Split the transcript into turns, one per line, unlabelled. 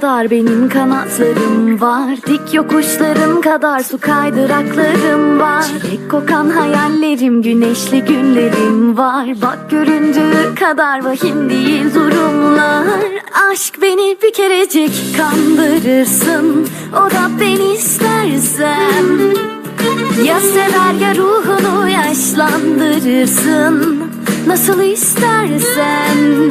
kadar benim kanatlarım var. Dik yokuşların kadar su kaydıraklarım var. Çilek kokan hayallerim güneşli günlerim var. Bak göründüğü kadar vahim değil durumlar. Aşk beni bir kerecik kandırırsın. O da ben istersem ya sever ya ruhunu yaşlandırırsın. Nasıl istersen